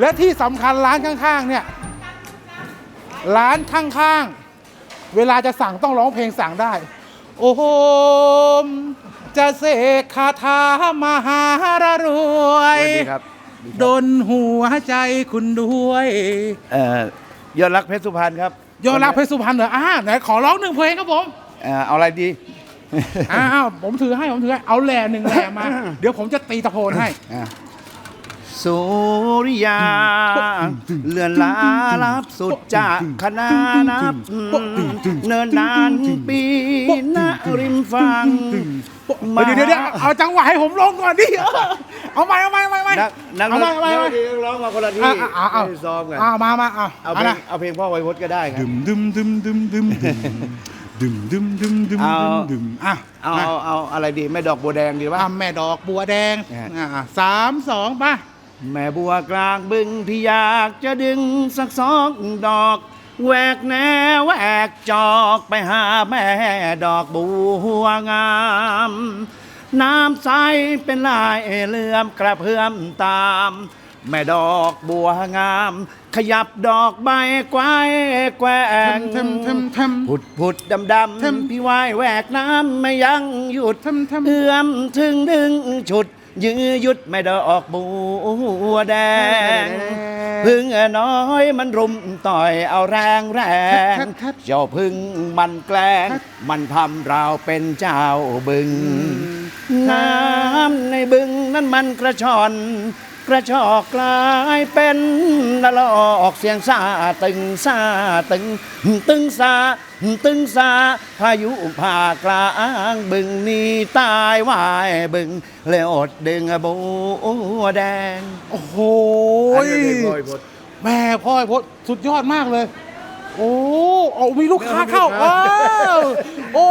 และที่สำคัญร้านข้างๆเนี่ยร้านข้างๆ เวลาจะสั่งต้องร้องเพลงสั่งได้ โอ้โหมจะเสกคาถามหารรวสยวัสดีครับดนหัวใจคุณด้วย เอ่อยอดรักเพชรสุพรรณครับยอดรักเพชรสุพรรณเหรออ่าไหนขอร้องหนึ่งเพลงครับผม เอ่อเอาอะไรดี อ้าวผมถือให้ผมถือให้เอาแหล่หนึ่งแหล่มา เดี๋ยวผมจะตีตะโพนให้ อะ สุริยา เลือนลาลับสุดจากคณะนับ เนินนานปีณริมฝั่งเดี๋ยวเดี๋ยวเดี๋ยวเอาจังหวะให้ผมลงก่อนดิเออเอาใหม่เอาใหม่เอาใหม่เอาใหม่นักนักเอาใหม่เอาใหม่เอาใหม่นักร้องมาคนละที่อะอะเอาไม่ได้ซ้อมกันเอามามาเอาเอาเอาเพลงนะเอาเพลงพ่อไวยพจน์ก็ได้ครับดึมดึมดึมดึมดึมดึมดึมดึมดึมดึมเอาดึมอะเอามาเอาเอาอะไรดีแม่ดอกบัวแดงดีป่ะอะแม่ดอกบัวแดงเนี่ยอะสามสองป่ะ แม่บัวกลางบึงพี่อยากจะดึงสักสองดอกแหวกแนวแหวกจอกไปหาแม่ดอกบัวงาม น้ำใสเป็นลายเลื่อมกระเพื่อมตาม แม่ดอกบัวงาม ขยับดอกใบไกวแกว่งเทมเทมเทมผุดผุดดำดเทมำพี่ว่ายแหวกน้ำไม่ยั้งหยุดเทมเทมเอื้อมถึงดึงฉุด ยื้อยุดไม่ดอกบัวแดง พึ่งน้อยมันรุมต่อยเอาแรงแรงทัดทัดเจ้าพึ่งมันแกล้งทัดมันทำเราเป็นเจ้าบึง น้ำในบึงนั้นมันกระชอน กระชอกกลายเป็นละลอกเสียงซาตึงซาตึง ตึงซาตึงซาพายุผ่ากลางบึงนี้ตายวายบึงเลยอดดึงบัวแดง โอ้โหอันนี้เพลงพ่อไอ้พจน์แม่พ่อไอ้พจน์สุดยอดมากเลย โอ้โอ้มีลูกค้าเข้ามีลูกค้าเออโอ้